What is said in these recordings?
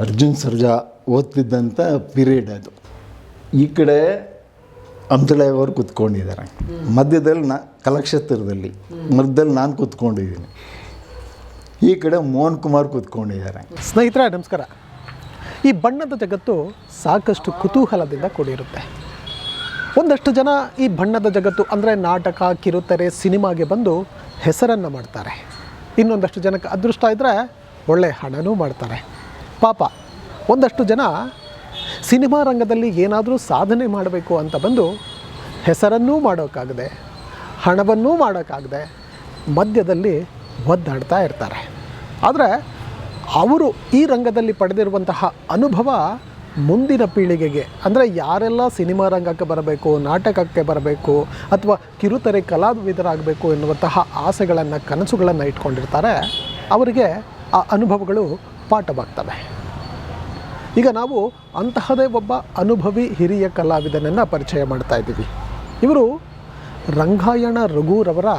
Arjun Sarja ಓದ್ತಿದ್ದಂಥ period ಅದು. ಈ ಕಡೆ ಅವರು ಕೂತ್ಕೊಂಡಿದ್ದಾರೆ. ಮಧ್ಯದಲ್ಲಿ ನಾ, ಕಲಕ್ಷೇತ್ರದಲ್ಲಿ, ಮಧ್ಯದಲ್ಲಿ ನಾನು ಕೂತ್ಕೊಂಡಿದ್ದೀನಿ. ಈ ಕಡೆ ಮೋಹನ್ ಕುಮಾರ್ ಕೂತ್ಕೊಂಡಿದ್ದಾರೆ. ಸ್ನೇಹಿತರೆ, ನಮಸ್ಕಾರ. ಈ ಬಣ್ಣದ ಜಗತ್ತು ಸಾಕಷ್ಟು ಕುತೂಹಲದಿಂದ ಕೂಡಿರುತ್ತೆ. ಒಂದಷ್ಟು ಜನ ಈ ಬಣ್ಣದ ಜಗತ್ತು, ಅಂದರೆ ನಾಟಕ, ಕಿರುತೆರೆ, ಸಿನಿಮಾಗೆ ಬಂದು ಹೆಸರನ್ನು ಮಾಡ್ತಾರೆ. ಇನ್ನೊಂದಷ್ಟು ಜನಕ್ಕೆ ಅದೃಷ್ಟ ಇದ್ದರೆ ಒಳ್ಳೆ ಹಣನೂ ಮಾಡ್ತಾರೆ. ಪಾಪ. ಒಂದಷ್ಟು ಜನ ಸಿನಿಮಾ ರಂಗದಲ್ಲಿ ಏನಾದರೂ ಸಾಧನೆ ಮಾಡಬೇಕು ಅಂತ ಬಂದು ಹೆಸರನ್ನೂ ಮಾಡೋಕ್ಕಾಗದೆ, ಹಣವನ್ನೂ ಮಾಡೋಕ್ಕಾಗದೆ ಮಧ್ಯದಲ್ಲಿ ಒದ್ದಾಡ್ತಾ ಇರ್ತಾರೆ. ಆದರೆ ಅವರು ಈ ರಂಗದಲ್ಲಿ ಪಡೆದಿರುವಂತಹ ಅನುಭವ ಮುಂದಿನ ಪೀಳಿಗೆಗೆ, ಅಂದರೆ ಯಾರೆಲ್ಲ ಸಿನಿಮಾ ರಂಗಕ್ಕೆ ಬರಬೇಕು, ನಾಟಕಕ್ಕೆ ಬರಬೇಕು, ಅಥವಾ ಕಿರುತೆರೆ ಕಲಾವಿದರಾಗಬೇಕು ಎನ್ನುವಂತಹ ಆಸೆಗಳನ್ನು, ಕನಸುಗಳನ್ನು ಇಟ್ಕೊಂಡಿರ್ತಾರೆ, ಅವರಿಗೆ ಆ ಅನುಭವಗಳು ಪಾಠವಾಗ್ತವೆ ಈಗ ನಾವು ಅಂತಹದೇ ಒಬ್ಬ ಅನುಭವಿ ಹಿರಿಯ ಕಲಾವಿದನನ್ನು ಪರಿಚಯ ಮಾಡ್ತಾ ಇದ್ದೀವಿ. ಇವರು ರಂಗಾಯಣ ರಘುರವರ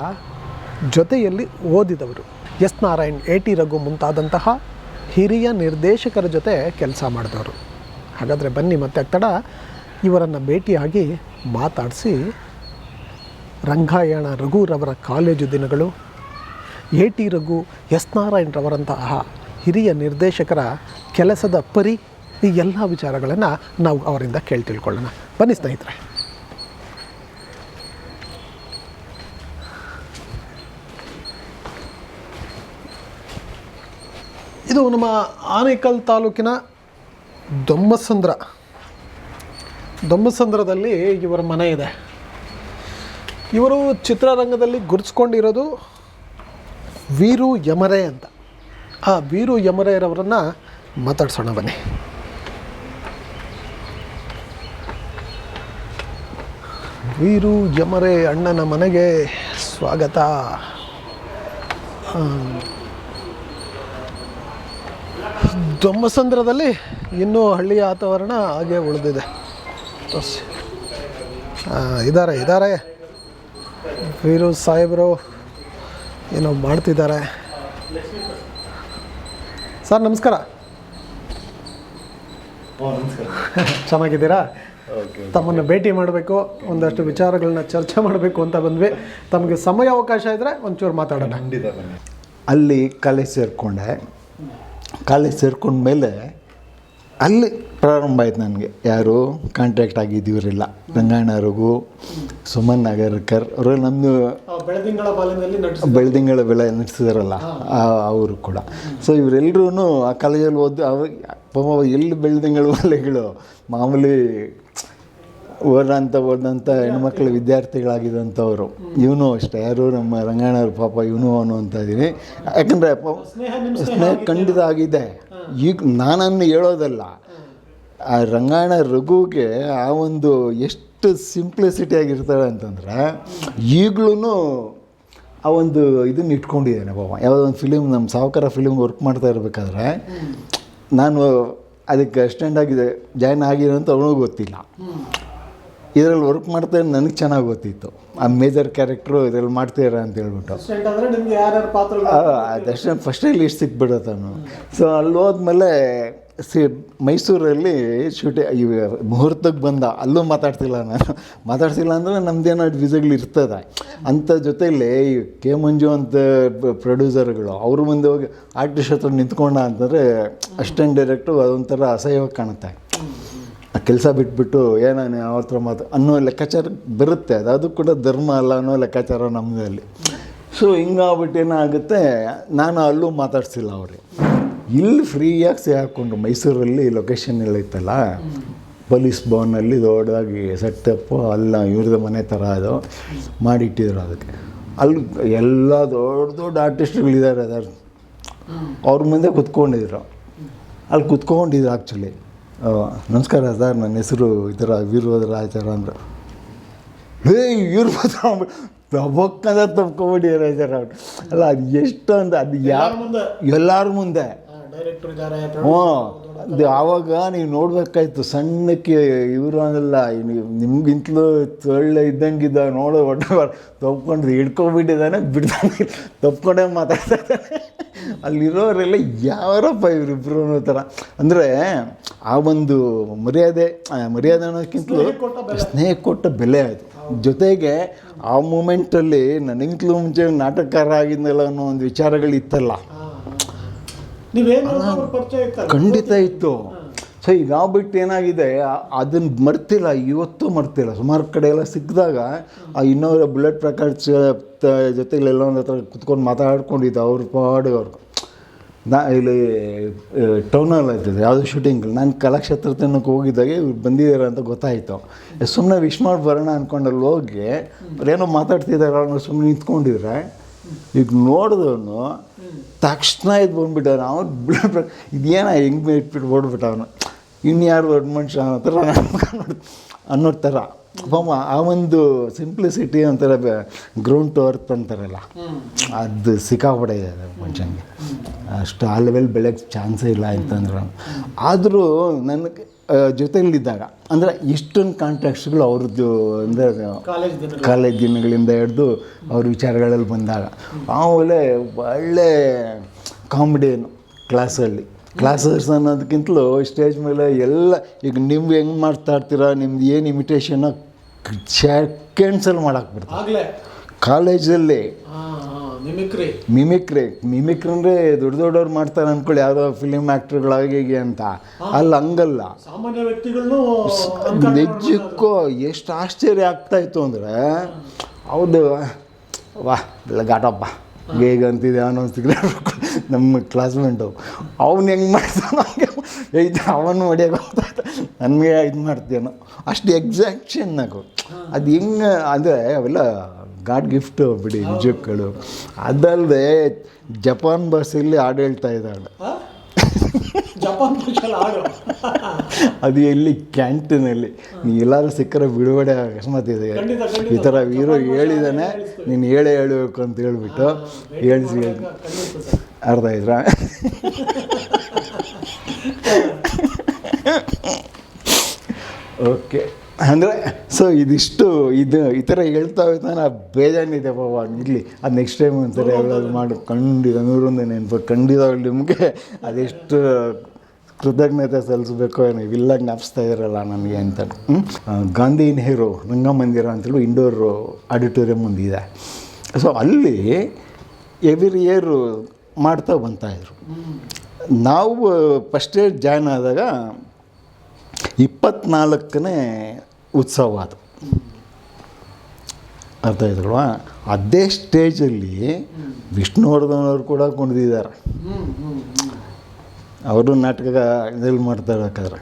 ಜೊತೆಯಲ್ಲಿ ಓದಿದವರು. S Narayan, A T Raghu ಮುಂತಾದಂತಹ ಹಿರಿಯ ನಿರ್ದೇಶಕರ ಜೊತೆ ಕೆಲಸ ಮಾಡಿದವರು. ಹಾಗಾದರೆ ಬನ್ನಿ ಮತ್ತೆ ತಡ ಇವರನ್ನು ಭೇಟಿಯಾಗಿ ಮಾತಾಡಿಸಿ ರಂಗಾಯಣ ರಘುರವರ ಕಾಲೇಜು ದಿನಗಳು, ಎ ಟಿ ರಘು, ಎಸ್ ನಾರಾಯಣರವರಂತಹ ಹಿರಿಯ ನಿರ್ದೇಶಕರ ಕೆಲಸದ ಪರಿ ಈ ಎಲ್ಲ ವಿಚಾರಗಳನ್ನು ನಾವು ಅವರಿಂದ ಕೇಳಿ ತಿಳ್ಕೊಳ್ಳೋಣ ಬನ್ನಿ ಸ್ನೇಹಿತರೆ. ಇದು ನಮ್ಮ ಆನೇಕಲ್ ತಾಲೂಕಿನ ದೊಮ್ಮಸಂದ್ರ. ದೊಮ್ಮಸಂದ್ರದಲ್ಲಿ ಇವರ ಮನೆ ಇದೆ. ಇವರು ಚಿತ್ರರಂಗದಲ್ಲಿ ಗುರುತಿಸ್ಕೊಂಡಿರೋದು ವೀರು ಯಮರೆ ಅಂತ. ಆ ಬೀರು ಯಮರಯ್ಯರವರನ್ನ ಮಾತಾಡ್ಸೋಣ ಬನ್ನಿ. ವೀರು ಯಮರೆ ಅಣ್ಣನ ಮನೆಗೆ ಸ್ವಾಗತ. ದೊಮ್ಮಸಂದ್ರದಲ್ಲಿ ಇನ್ನೂ ಹಳ್ಳಿಯ ವಾತಾವರಣ ಹಾಗೆ ಉಳಿದಿದೆ. ಇದ್ದಾರೆ ಇದ್ದಾರೆ ವೀರು ಸಾಹೇಬರು ಏನೋ ಮಾಡ್ತಿದ್ದಾರೆ. ಸರ್ ನಮಸ್ಕಾರ. ಚೆನ್ನಾಗಿದ್ದೀರಾ? ತಮ್ಮನ್ನು ಭೇಟಿ ಮಾಡಬೇಕು ಒಂದಷ್ಟು ವಿಚಾರಗಳನ್ನ ಚರ್ಚೆ ಮಾಡಬೇಕು ಅಂತ ಬಂದ್ವಿ. ತಮಗೆ ಸಮಯ ಅವಕಾಶ ಇದ್ದರೆ ಒಂಚೂರು ಮಾತಾಡೋಣ. ಅಲ್ಲಿ ಕಾಲೇಜ್ ಸೇರಿಕೊಂಡೆ. ಕಾಲೇಜ್ ಸೇರ್ಕೊಂಡ್ಮೇಲೆ ಅಲ್ಲಿ ಪ್ರಾರಂಭ ಆಯ್ತು ನನಗೆ. ಯಾರು? ಕಾಂಟ್ರಾಕ್ಟ್ ಆಗಿದ್ದೀವರಿಲ್ಲ ರಂಗಾಯಣ ರಘು ಸುಮನ್ ನಾಗರ್ಕರ್. ಅವರು ನಮ್ಮದು ಬೆಳದಿಂಗಳ ಬೆಳೆ ನಡೆಸಿದಾರಲ್ಲ ಅವರು ಕೂಡ. ಸೊ ಇವರೆಲ್ಲರೂ ಆ ಕಾಲೇಜಲ್ಲಿ ಓದಿ ಅವ ಪಾಪ ಎಲ್ಲಿ ಬೆಳ್ದಿಂಗಳ ಬಾಲೆಗಳು ಮಾಮೂಲಿ ಓದಂತ ಓದಂಥ ಹೆಣ್ಮಕ್ಳು ವಿದ್ಯಾರ್ಥಿಗಳಾಗಿದ್ದಂಥವ್ರು. ಇವನು ಅಷ್ಟೇ. ಯಾರು ನಮ್ಮ ರಂಗಾಯಣವ್ರ ಪಾಪ ಇವನು ಅವನು ಅಂತ ಇದ್ದೀನಿ. ಯಾಕಂದರೆ ಸ್ನೇಹ ಖಂಡಿತ ಆಗಿದೆ. ಈಗ ನಾನನ್ನು ಹೇಳೋದಲ್ಲ. ಆ ರಂಗಾಯಣ ರಘುಗೆ ಆ ಒಂದು ಎಷ್ಟು ಸಿಂಪ್ಲಿಸಿಟಿ ಆಗಿರ್ತಾಳೆ ಅಂತಂದ್ರೆ ಈಗಲೂ ಆ ಒಂದು ಇದನ್ನ ಇಟ್ಕೊಂಡಿದ್ದೇನೆ ಬಾಬ ಯಾವುದೋ ಒಂದು ಫಿಲಿಮ್ ನಮ್ಮ ಸಾವುಕಾರ ಫಿಲಿಮ್ ವರ್ಕ್ ಮಾಡ್ತಾ ಇರಬೇಕಾದ್ರೆ ನಾನು ಅದಕ್ಕೆ ಅಸ್ಟೆಂಡ್ ಆಗಿದೆ ಜಾಯ್ನ್ ಆಗಿರೋ ಅಂತ ಅವನಿಗೂ ಗೊತ್ತಿಲ್ಲ. ಇದರಲ್ಲಿ ವರ್ಕ್ ಮಾಡ್ತಾ ನನಗೆ ಚೆನ್ನಾಗಿ ಗೊತ್ತಿತ್ತು. ಆ ಮೇಜರ್ ಕ್ಯಾರೆಕ್ಟ್ರು ಇದರಲ್ಲಿ ಮಾಡ್ತೀರ ಅಂತ ಹೇಳ್ಬಿಟ್ಟು. ಅದಷ್ಟೇ ಫಸ್ಟೇ ಲೀಸ್ಟ್ ಸಿಕ್ಬಿಡುತ್ತೆ ಸೊ ಅಲ್ಲಿ ಹೋದ್ಮೇಲೆ ಸಿ, ಮೈಸೂರಲ್ಲಿ ಶೂಟಿ ಮುಹೂರ್ತಕ್ಕೆ ಬಂದ, ಅಲ್ಲೂ ಮಾತಾಡ್ತಿಲ್ಲ ನಾನು. ಮಾತಾಡ್ತಿಲ್ಲ ಅಂದರೆ ನಮ್ದೇನೋ ವಿಸಗಳು ಇರ್ತದೆ. ಅಂಥ ಜೊತೆಯಲ್ಲಿ ಕೆ ಮಂಜು ಅಂತ ಪ್ರೊಡ್ಯೂಸರ್ಗಳು ಅವ್ರ ಮುಂದೆ ಹೋಗಿ ಆರ್ಟಿಸ್ಟ್ ಹತ್ರ ನಿಂತ್ಕೊಂಡ ಅಂತಂದರೆ ಅಸ್ಟೆಂಟ್ ಡೈರೆಕ್ಟು ಅದೊಂಥರ ಅಸಹ್ಯವಾಗಿ ಕಾಣುತ್ತೆ. ಆ ಕೆಲಸ ಬಿಟ್ಬಿಟ್ಟು ಏನೋ ಅವ್ರ ಹತ್ರ ಮಾತು, ಅನ್ನೋ ಲೆಕ್ಕಾಚಾರ ಬರುತ್ತೆ. ಅದು ಅದು ಕೂಡ ಧರ್ಮ ಅಲ್ಲ ಅನ್ನೋ ಲೆಕ್ಕಾಚಾರ ನಮ್ಮದಲ್ಲಿ ಸೊ ಹಿಂಗಾಗ್ಬಿಟ್ಟು ಏನಾಗುತ್ತೆ, ನಾನು ಅಲ್ಲೂ ಮಾತಾಡ್ಸಿಲ್ಲ ಅವ್ರಿಗೆ. ಇಲ್ಲಿ ಫ್ರೀಯಾಗಿ ಸೇ ಹಾಕ್ಕೊಂಡು ಮೈಸೂರಲ್ಲಿ ಲೊಕೇಶನ್ ಎಲ್ಲ ಇತ್ತಲ್ಲ ಪೊಲೀಸ್ ಭವನಲ್ಲಿ ದೊಡ್ಡದಾಗಿ ಸೆಟ್ಟಪ್ಪು ಅಲ್ಲ ಇವ್ರದ್ದು ಮನೆ ಥರ ಅದು ಮಾಡಿಟ್ಟಿದ್ರು ಅದಕ್ಕೆ. ಅಲ್ಲಿ ಎಲ್ಲ ದೊಡ್ಡ ದೊಡ್ಡ ಆರ್ಟಿಸ್ಟ್ಗಳಿದ್ದಾರೆ ಅದಾರು. ಅವ್ರ ಮುಂದೆ ಕುತ್ಕೊಂಡಿದ್ರು. ಅಲ್ಲಿ ಕುತ್ಕೊಂಡಿದ್ರು ಆ್ಯಕ್ಚುಲಿ ನಮಸ್ಕಾರ ಸರ್ ನನ್ನ ಹೆಸರು ಈ ಥರ ವೀರಭದ್ರಾಚಾರ ಅಂದ್ರೆ. ಹೇ ವೀರಭದ್ರ ತಬಕ್ಕದ ಅವ್ರು ಅಲ್ಲ ಅದು ಎಷ್ಟು ಅಂತ ಅದು ಎಲ್ಲರ ಮುಂದೆ. ಡೈರೆಕ್ಟರ್ ಇದ್ದಾರೆ ಹ್ಞೂ. ಅದು ಆವಾಗ ನೀವು ನೋಡ್ಬೇಕಾಯ್ತು ಸಣ್ಣಕ್ಕೆ ಇವರು ಅನ್ನಲ್ಲ ನಿಮ್ಗಿಂತಲೂ ಇದ್ದಂಗೆ ಇದ್ದಂಗಿದ್ದ ನೋಡೋ ಒಟ್ಟು ತಪ್ಕೊಂಡು ಹಿಡ್ಕೊಬಿಟ್ಟಿದ್ದಾನೆ ಬಿಡ್ತಾನೆ ತಪ್ಕೊಂಡೇ ಮಾತಾಡ್ತಾ ಇದ್ದಾನೆ ಅಲ್ಲಿರೋರೆಲ್ಲ ಯಾರಪ್ಪ ಇವರಿಬ್ರು ಅನ್ನೋ ಥರ. ಅಂದರೆ ಆ ಒಂದು ಮರ್ಯಾದೆ ಆ, ಮರ್ಯಾದೆ ಅನ್ನೋದಕ್ಕಿಂತಲೂ ಸ್ನೇಹ ಕೊಟ್ಟ ಬೆಲೆ. ಆಯಿತು ಜೊತೆಗೆ ಆ ಮೂಮೆಂಟಲ್ಲಿ ನನಗಿಂತಲೂ ಮುಂಚೆ ನಾಟಕಕಾರ ಆಗಿದ್ನಲ್ಲ ಅನ್ನೋ ಒಂದು ವಿಚಾರಗಳು ಇತ್ತಲ್ಲ ನೀವೇನು ಪರಿಚಯ ಇತ್ತಲ್ಲ ಖಂಡಿತ ಇತ್ತು. ಸೊ ಈಗ ಬಿಟ್ಟು ಏನಾಗಿದೆ ಅದನ್ನು ಮರ್ತಿಲ್ಲ ಇವತ್ತು ಮರ್ತಿಲ್ಲ. ಸುಮಾರು ಕಡೆ ಎಲ್ಲ ಸಿಕ್ಕಿದಾಗ ಆ ಇನ್ನೊಬ್ಬರ ಬುಲೆಟ್ ಪ್ರಕಾಶ್ ಜೊತೆಗೆ ಎಲ್ಲ ಒಂದು ಹತ್ರ ಕುತ್ಕೊಂಡು ಮಾತಾಡ್ಕೊಂಡಿದ್ದೆ ಅವ್ರ ಪಾಡು ಅವ್ರು. ನಾ ಇಲ್ಲಿ ಟೌನಲ್ಲಿ ಆಯ್ತದೆ ಯಾವುದೋ ಶೂಟಿಂಗ್ ನಾನು ಕಲಾಕ್ಷೇತ್ರ ತನಕ ಹೋಗಿದ್ದಾಗೆ ಇವ್ರು ಬಂದಿದ್ದಾರೆ ಅಂತ ಗೊತ್ತಾಯಿತು. ಸುಮ್ಮನೆ ವಿಶ್ ಮಾಡಿ ಬರೋಣ ಅಂದ್ಕೊಂಡಲ್ಲಿ ಹೋಗಿ ಅವ್ರೇನೋ ಮಾತಾಡ್ತಿದ್ದಾರೆ ಸುಮ್ಮನೆ ನಿಂತ್ಕೊಂಡಿದ್ರೆ ಈಗ ನೋಡಿದವನು ತಕ್ಷಣ ಇದು ಬಂದ್ಬಿಟ್ಟ ಅವನು ಇದೇನ ಹೆಂಗೆ ಇಟ್ಬಿಟ್ಟು ಓಡ್ಬಿಟ್ಟ ಅವನು. ಇನ್ಯಾರು ದೊಡ್ಡ ಮನುಷ್ಯ ಅನ್ನೋ ಥರ ಅನ್ನೋ ಥರ. ಪಾಪ ಆ ಒಂದು ಸಿಂಪ್ಲಿಸಿಟಿ ಅಂತಾರೆ ಗ್ರೌಂಡ್ ಟು ಅರ್ತ್ ಅಂತಾರಲ್ಲ. ಅದು ಸಿಕ್ಕಾಪಡೆ ಇದೆ ಮನುಷ್ಯನಿಗೆ. ಅಷ್ಟು ಆ ಲೆವೆಲ್ ಬೆಳೆಯೋಕ್ಕೆ ಚಾನ್ಸೇ ಇಲ್ಲ ಅಂತಂದ್ರೆ. ಆದರೂ ನನಗೆ ಜೊತೆಯಲ್ಲಿದ್ದಾಗ ಅಂದರೆ ಇಷ್ಟೊಂದು ಕಾಂಟ್ಯಾಕ್ಟ್ಸ್ಗಳು ಅವ್ರದ್ದು ಅಂದರೆ ಕಾಲೇಜ್ ದಿನ ಕಾಲೇಜ್ ದಿನಗಳಿಂದ ಹಿಡ್ದು ಅವ್ರ ವಿಚಾರಗಳಲ್ಲಿ ಬಂದಾಗ ಆಮೇಲೆ ಒಳ್ಳೆ ಕಾಮಿಡಿಯನ್ನು ಕ್ಲಾಸಲ್ಲಿ ಕ್ಲಾಸಸ್ ಅನ್ನೋದಕ್ಕಿಂತಲೂ ಸ್ಟೇಜ್ ಮೇಲೆ ಎಲ್ಲ ಈಗ ನೀವು ಹೆಂಗೆ ಮಾಡ್ತಾ ಇರ್ತೀರ ನಿಮ್ದು ಏನು ಇಮಿಟೇಷನ್ನ ಕ್ಯಾನ್ಸಲ್ ಮಾಡಕ್ಕೆ ಬಿಡ್ತಾರೆ. ಕಾಲೇಜಲ್ಲಿ ಮಿಮಿಕ್ರಿ ಮಿಮಿಕ್ರಿ ಮಿಮಿಕ್ರಿ ಅಂದರೆ ದೊಡ್ಡ ದೊಡ್ಡವ್ರು ಮಾಡ್ತಾರೆ ಅಂದ್ಕೊಳ್ಳಿ ಯಾವುದೋ ಫಿಲಿಮ್ ಆ್ಯಕ್ಟ್ರುಗಳಾಗಿ ಹೀಗೆ ಅಂತ. ಅಲ್ಲಿ ಹಂಗಲ್ಲ. ಸಾಮಾನ್ಯ ವ್ಯಕ್ತಿಗಳನ್ನು ನಿಜಕ್ಕೂ ಎಷ್ಟು ಆಶ್ಚರ್ಯ ಆಗ್ತಾ ಇತ್ತು ಅಂದರೆ ಹೌದು. ವಾ ಗಾಟಪ್ಪ ಹೇಗೆ ಅಂತಿದೆ ಅವನು ನಮ್ಮ ಕ್ಲಾಸ್ಮೇಟು ಅವನು ಹೆಂಗೆ ಮಾಡ್ತಾನೆ ಹಂಗೆ ಇದು ಅವನು ಹೊಡಿಯೋಕೆ ಹೋಗ್ತಾ ನನಗೆ ಇದು ಮಾಡ್ತೀನೋ ಅಷ್ಟು ಎಕ್ಸಾಕ್ಷನ್ ನಾವು ಅದು ಹೆಂಗೆ ಅಂದರೆ ಅವೆಲ್ಲ ಗಾಡ್ ಗಿಫ್ಟು ಬಿಡಿ ನಿಜಕ್ಕಳು. ಅದಲ್ಲದೆ ಜಪಾನ್ ಭಾಷೆಯಲ್ಲಿ ಹಾಡು ಹೇಳ್ತಾ ಇದ್ದಾಳೆ. ಜಪಾನ್ ಅದು ಎಲ್ಲಿ ಕ್ಯಾಂಟೀನಲ್ಲಿ. ನೀ ಎಲ್ಲರೂ ಸಿಕ್ಕರೆ ಬಿಡುಗಡೆ ಅಕಸ್ಮಾತ್ ಇದೆ. ಈ ಥರ ವೀರು ಹೇಳಿದಾನೆ. ನೀನು ಹೇಳೇ ಹೇಳಬೇಕು ಅಂತ ಹೇಳ್ಬಿಟ್ಟು ಹೇಳಿಸಿ ಅರ್ಧ ಇದ್ರ ಓಕೆ. ಅಂದರೆ ಸೊ ಇದಿಷ್ಟು ಇದು ಈ ಥರ ಹೇಳ್ತಾ ಹೋಯ್ತಾ ನಾ ಬೇಜಾನಿದೆ ಬಾಬಾ ಇರಲಿ. ಅದು ನೆಕ್ಸ್ಟ್ ಟೈಮ್ ಒಂದ್ಸರಿ ಯಾವ್ದಾದ್ರು ಮಾಡಿ. ಖಂಡಿತ ನೂರೊಂದು ನೆನಪು ಖಂಡಿತ ನಿಮಗೆ ಅದೆಷ್ಟು ಕೃತಜ್ಞತೆ ಸಲ್ಲಿಸ್ಬೇಕು ಏನೋ ಇವೆಲ್ಲ ಜ್ಞಾಪಿಸ್ತಾ ಇರಲ್ಲ ನನಗೆ ಅಂತ. ಗಾಂಧಿ ನೆಹರು ರಂಗಮಂದಿರ ಅಂತೇಳಿ ಇಂಡೋರ್ ಆಡಿಟೋರಿಯಂ ಇದೆ ಸೊ ಅಲ್ಲಿ ಎವ್ರಿ ಇಯರ್ ಮಾಡ್ತಾ ಬಂತಾಯಿದ್ರು ನಾವು ಫಸ್ಟ್ ಇಯರ್ ಜಾಯ್ನ್ ಆದಾಗ ಇಪ್ಪತ್ನಾಲ್ಕನೇ ಉತ್ಸವ ಅದು. ಅರ್ಥ ಆಯ್ತಲ್ವಾ? ಅದೇ ಸ್ಟೇಜಲ್ಲಿ ವಿಷ್ಣುವರ್ಧನವರು ಕೂಡ ಕುಣಿದಿದ್ದಾರೆ. ಅವರು ನಾಟಕ ಇದ್ರಲ್ಲಿ ಮಾಡ್ತಾ ಇರ್ಬೇಕಾದ್ರೆ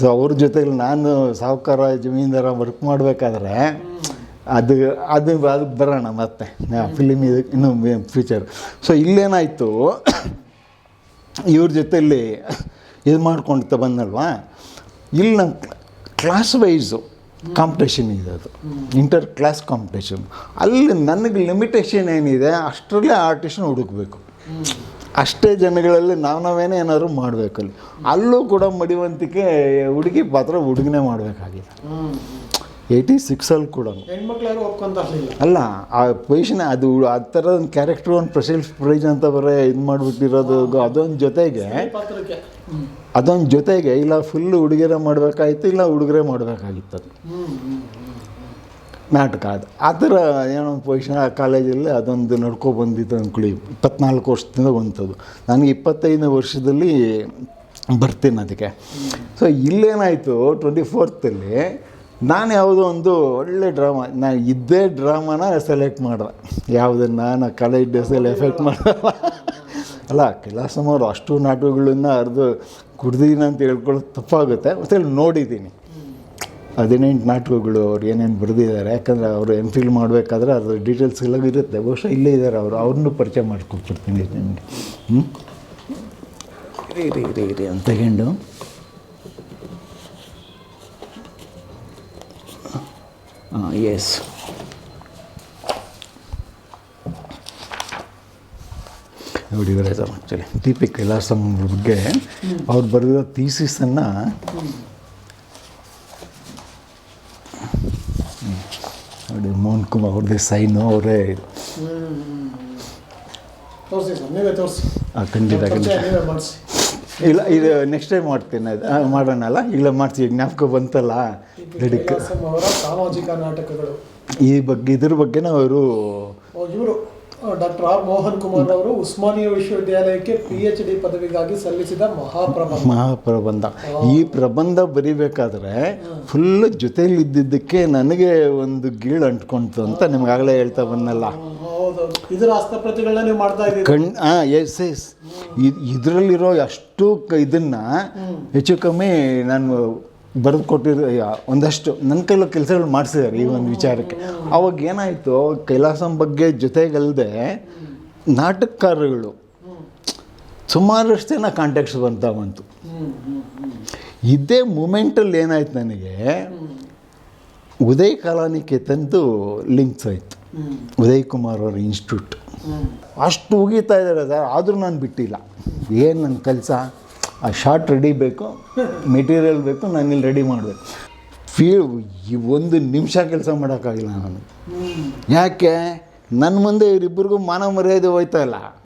ಸೊ ಅವ್ರ ಜೊತೆಲಿ ನಾನು ಸಾಹುಕಾರ ಜಮೀನ್ದಾರ ವರ್ಕ್ ಮಾಡಬೇಕಾದ್ರೆ ಅದು ಅದು ಅದಕ್ಕೆ ಬರೋಣ ಮತ್ತೆ. ಫಿಲಿಮ್ ಇದು ಇನ್ನೂ ಫ್ಯೂಚರ್ ಸೊ ಇಲ್ಲೇನಾಯಿತು? ಇವ್ರ ಜೊತೆಯಲ್ಲಿ ಇದು ಮಾಡ್ಕೊಳ್ತಾ ಬಂದಲ್ವಾ? ಇಲ್ಲಿ ನಮ್ಮ ಕ್ಲಾಸ್ ವೈಸು ಕಾಂಪಿಟೇಷನ್ ಇದೆ ಅದು. ಇಂಟರ್ ಕ್ಲಾಸ್ ಕಾಂಪಿಟೇಷನ್ ಅಲ್ಲಿ ನನಗೆ ಲಿಮಿಟೇಷನ್ ಏನಿದೆ, ಅಷ್ಟರಲ್ಲೇ ಆರ್ಟಿಸ್ಟ್ನ ಹುಡುಕ್ಬೇಕು. ಅಷ್ಟೇ ಜನಗಳಲ್ಲಿ ನಾವು ನಾವೇನೇ ಏನಾದ್ರು ಮಾಡಬೇಕಲ್ಲಿ. ಅಲ್ಲೂ ಕೂಡ ಮಡಿವಂತಿಕೆ ಹುಡುಗಿ ಪಾತ್ರ ಹುಡುಗನೇ ಮಾಡಬೇಕಾಗಿದೆ ಏಯ್ಟಿ ಸಿಕ್ಸಲ್ಲಿ ಕೂಡ. ಹೆಣ್ಮಕ್ಳು ಯಾರು ಅಲ್ಲ ಆ ಪೊಸಿಷನ್ ಅದು ಆ ಥರದ ಒಂದು ಕ್ಯಾರೆಕ್ಟರ್ ಒಂದು ಸ್ಪೆಷಲ್ ಪ್ರೈಸ್ ಅಂತ ಬರೋ ಇದು ಮಾಡಿಬಿಟ್ಟಿರೋದು ಅದೊಂದು ಜೊತೆಗೆ ಅದೊಂದು ಜೊತೆಗೆ ಇಲ್ಲ ಫುಲ್ ಹುಡುಗಿರ ಮಾಡಬೇಕಾಗಿತ್ತು ಇಲ್ಲ ಹುಡುಗರೇ ಮಾಡಬೇಕಾಗಿತ್ತು ಅದು. ನಾಟಕ ಅದು ಆ ಥರ ಏನೋ ಪೊಸಿಷನ್ ಆ ಕಾಲೇಜಲ್ಲಿ ಅದೊಂದು ನಡ್ಕೊ ಬಂದಿತ್ತು ಅಂದ್ಕೊಳ್ಳಿ ಇಪ್ಪತ್ನಾಲ್ಕು ವರ್ಷದಿಂದ ಬಂತದ್ದು ನನಗೆ ಇಪ್ಪತ್ತೈದನೇ ವರ್ಷದಲ್ಲಿ ಬರ್ತೀನಿ ಅದಕ್ಕೆ. ಸೊ ಇಲ್ಲೇನಾಯಿತು ಟ್ವೆಂಟಿ ಫೋರ್ತಲ್ಲಿ ನಾನು ಯಾವುದೋ ಒಂದು ಒಳ್ಳೆ ಡ್ರಾಮಾ ನಾನು ಇದ್ದೇ ಡ್ರಾಮಾನ ಸೆಲೆಕ್ಟ್ ಮಾಡಿದೆ. ಯಾವುದನ್ನು ನಾನು ಕಾಲೇಜ್ ಡೇಸಲ್ಲಿ ಎಫೆಕ್ಟ್ ಮಾಡಲ್ಲ ಅಲ್ಲ ಕೈಲಾಸಮವ್ರು ಅಷ್ಟು ನಾಟಕಗಳನ್ನ ಅರ್ದು ಕುಡ್ದೀನಿ ಅಂತ ಹೇಳ್ಕೊಳ್ಳೋದು ತಪ್ಪಾಗುತ್ತೆ. ಮತ್ತೆ ನೋಡಿದ್ದೀನಿ ಹದಿನೆಂಟು ನಾಟಕಗಳು ಅವ್ರು ಏನೇನು ಬರೆದಿದ್ದಾರೆ. ಯಾಕಂದರೆ ಅವರು ಎಂ ಫಿಲ್ ಮಾಡಬೇಕಾದ್ರೆ ಅದ್ರ ಡೀಟೇಲ್ಸ್ ಎಲ್ಲ ಇರುತ್ತೆ. ಬಹುಶಃ ಇಲ್ಲೇ ಇದ್ದಾರೆ ಅವರು. ಅವ್ರನ್ನೂ ಪರಿಚಯ ಮಾಡಿಕೊಟ್ಬಿಡ್ತೀನಿ ನಿಮಗೆ ಹ್ಞೂ ಇರಿ ಇರಿ ಇರಿ ಅಂತ ತಗೊಂಡು ಎಸ್ ನೋಡಿ ಇವರೇ sir actually T P Kailasam ಬಗ್ಗೆ ಅವ್ರು ಬರೆದಿರೋ ಥೀಸಿಸನ್ನು ನೋಡಿ ಮೋಹನ್ ಕುಮಾರ್ ಅವ್ರದ್ದೇ ಸೈನು ಅವರೇ. ಖಂಡಿತ ಖಂಡಿತ. ಇಲ್ಲ ಇದು ನೆಕ್ಸ್ಟ್ ಟೈಮ್ ಮಾಡ್ತೀನಿ. ಅದು ಮಾಡೋಣಲ್ಲ? ಇಲ್ಲ ಮಾಡ್ತೀವಿ. ಜ್ಞಾಪಕ ಬಂತಲ್ಲ? ದಡಿಕ ಕೈಲಾಸಂ ಅವರ ಸಾಮಾಜಿಕ ನಾಟಕಗಳು. ಈ ಬಗ್ಗೆ ಇದ್ರ ಬಗ್ಗೆನೂ ಅವರು ಇವರು ಡಾಕ್ಟರ್ ಆರ್ ಮೋಹನ್ ಕುಮಾರ್ ಅವರು ಉಸ್ಮಾನಿಯಾ ವಿಶ್ವವಿದ್ಯಾಲಯಕ್ಕೆ ಪಿ ಎಚ್ ಡಿ ಪದವಿಗಾಗಿ ಸಲ್ಲಿಸಿದ ಮಹಾಪ್ರಬಂಧ. ಮಹಾಪ್ರಬಂಧ. ಈ ಪ್ರಬಂಧ ಬರಿಬೇಕಾದ್ರೆ ಫುಲ್ ಜೊತೆಲಿ ಇದ್ದಿದ್ದಕ್ಕೆ ನನಗೆ ಒಂದು ಗೀಳು ಅಂಟ್ಕೊಂತು ಅಂತ ನಿಮ್ಗಾಗಲೇ ಹೇಳ್ತಾ ಬಂದಲ್ಲ. ಹೌದು ಇದರ ಹಸ್ತಪ್ರತಿಗಳನ್ನ ನೀವು ಮಾಡ್ತಾ ಇದ್ದೀರಿ? ಕಣ್ ಹಾಂ ಎಸ್ ಎಸ್ ಇದರಲ್ಲಿರೋ ಅಷ್ಟು ಇದನ್ನ ಹೆಚ್ಚು ಕಮ್ಮಿ ನಾನು ಬರೆದು ಕೊಟ್ಟಿರೋ ಒಂದಷ್ಟು ನನ್ನ ಕೈಲೋ ಕೆಲಸಗಳು ಮಾಡಿಸಿದ್ದಾರೆ ಈ ಒಂದು ವಿಚಾರಕ್ಕೆ. ಅವಾಗ ಏನಾಯಿತು ಕೈಲಾಸಂ ಬಗ್ಗೆ ಜೊತೆಗಲ್ಲದೆ ನಾಟಕಕಾರರುಗಳು ಸುಮಾರಷ್ಟು ಜನ ಕಾಂಟ್ಯಾಕ್ಟ್ಸ್ ಬಂತ ಬಂತು. ಇದೇ ಮೂಮೆಂಟಲ್ಲಿ ಏನಾಯ್ತು ನನಗೆ ಉದಯ್ ತಂದು ಲಿಂಕ್ಸ್ ಆಯಿತು. ಉದಯ್ ಕುಮಾರ್ ಅವ್ರ ಇನ್ಸ್ಟಿಟ್ಯೂಟ್. ಅಷ್ಟು ಉಗೀತಾ ಇದ್ದಾರೆ ಸರ್, ಆದರೂ ನಾನು ಬಿಟ್ಟಿಲ್ಲ. ಏನು ನನ್ನ ಕೆಲಸ? ಆ ಶಾರ್ಟ್ ರೆಡಿ ಬೇಕು, ಮೆಟೀರಿಯಲ್ ಬೇಕು, ನಾನು ಇಲ್ಲಿ ರೆಡಿ ಮಾಡಬೇಕು. ಫೀ, ಈ ಒಂದು ನಿಮಿಷ ಕೆಲಸ ಮಾಡೋಕ್ಕಾಗಿಲ್ಲ ನಾನು. ಯಾಕೆ? ನನ್ನ ಮುಂದೆ ಇವರಿಬ್ಬರಿಗೂ ಮಾನ ಮರ್ಯಾದೆ ಹೋಯ್ತಾ ಇಲ್ಲ.